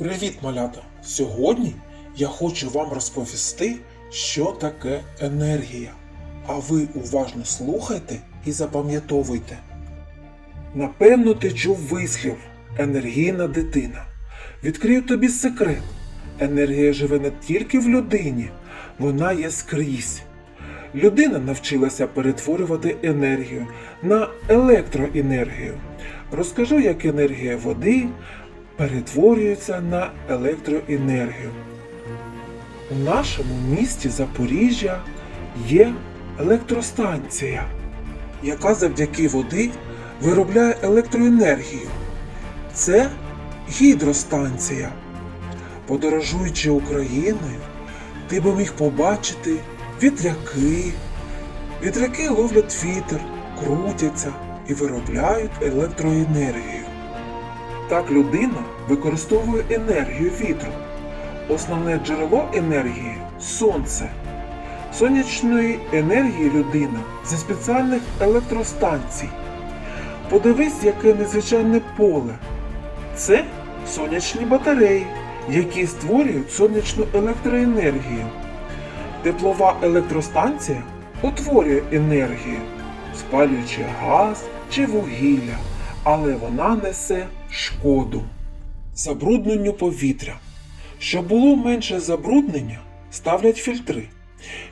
Привіт, малята! Сьогодні я хочу вам розповісти, що таке енергія. А ви уважно слухайте і запам'ятовуйте. Напевно, ти чув вислів енергійна дитина. Відкрию тобі секрет. Енергія живе не тільки в людині, вона є скрізь. Людина навчилася перетворювати енергію на електроенергію. Розкажу, як енергія води перетворюється на електроенергію. У нашому місті Запоріжжя є електростанція, яка завдяки води виробляє електроенергію. Це гідростанція. Подорожуючи Україною, ти би міг побачити вітряки. Вітряки ловлять вітер, крутяться і виробляють електроенергію. Так людина використовує енергію вітру. Основне джерело енергії сонце. Сонячної енергії людина зі спеціальних електростанцій. Подивись, яке незвичайне поле. Це сонячні батареї, які створюють сонячну електроенергію. Теплова електростанція утворює енергію, спалюючи газ чи вугілля, але вона несе шкоду. Забрудненню повітря. Щоб було менше забруднення, ставлять фільтри,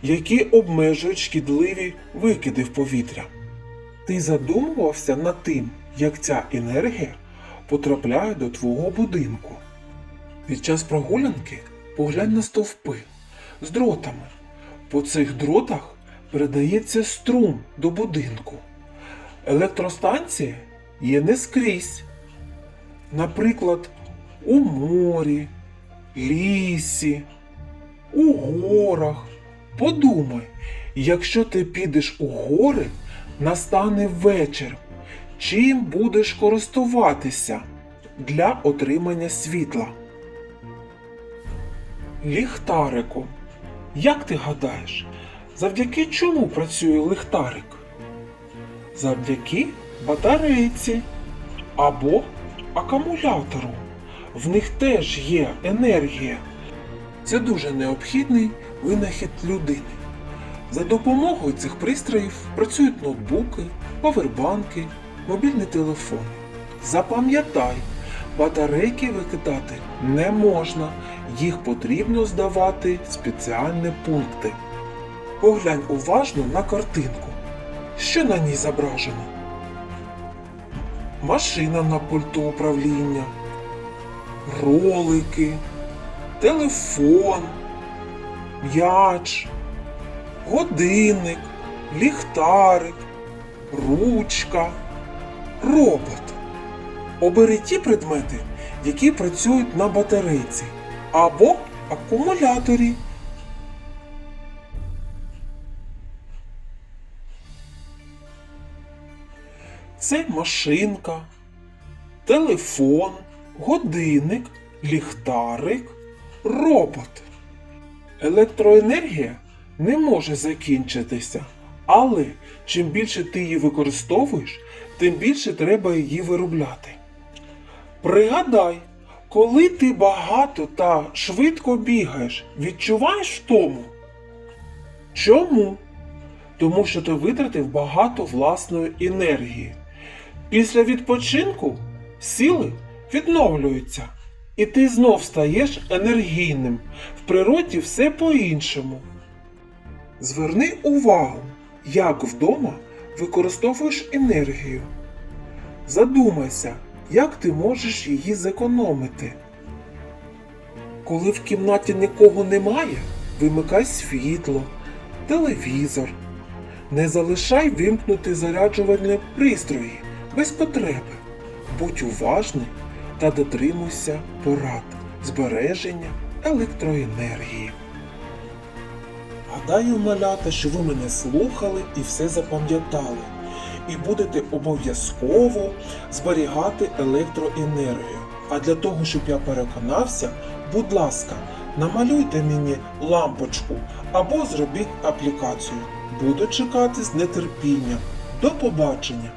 які обмежують шкідливі викиди в повітря. Ти задумувався над тим, як ця енергія потрапляє до твого будинку. Під час прогулянки поглянь на стовпи з дротами. По цих дротах передається струм до будинку. Електростанція є не скрізь. Наприклад, у морі, лісі, у горах. Подумай, якщо ти підеш у гори, настане вечір. Чим будеш користуватися для отримання світла? Ліхтарику. Як ти гадаєш, завдяки чому працює ліхтарик? Завдяки батарейці або акумулятору. В них теж є енергія. Це дуже необхідний винахід людини. За допомогою цих пристроїв працюють ноутбуки, павербанки, мобільні телефони. Запам'ятай, батарейки викидати не можна, їх потрібно здавати в спеціальні пункти. Поглянь уважно на картинку. Що на ній зображено? Машина на пульту управління, ролики, телефон, м'яч, годинник, ліхтарик, ручка, робот. Обери ті предмети, які працюють на батарейці або акумуляторі. Це машинка, телефон, годинник, ліхтарик, робот. Електроенергія не може закінчитися, але чим більше ти її використовуєш, тим більше треба її виробляти. Пригадай, коли ти багато та швидко бігаєш, відчуваєш втому? Чому? Тому що ти витратив багато власної енергії. Після відпочинку сили відновлюються, і ти знов стаєш енергійним. В природі все по-іншому. Зверни увагу, як вдома використовуєш енергію. Задумайся, як ти можеш її зекономити. Коли в кімнаті нікого немає, вимикай світло, телевізор. Не залишай вимкнути заряджувальні пристрої без потреби. Будь уважний та дотримуйся порад збереження електроенергії. Гадаю, малята, що ви мене слухали і все запам'ятали. І будете обов'язково зберігати електроенергію. А для того, щоб я переконався, будь ласка, намалюйте мені лампочку або зробіть аплікацію. Буду чекати з нетерпінням. До побачення!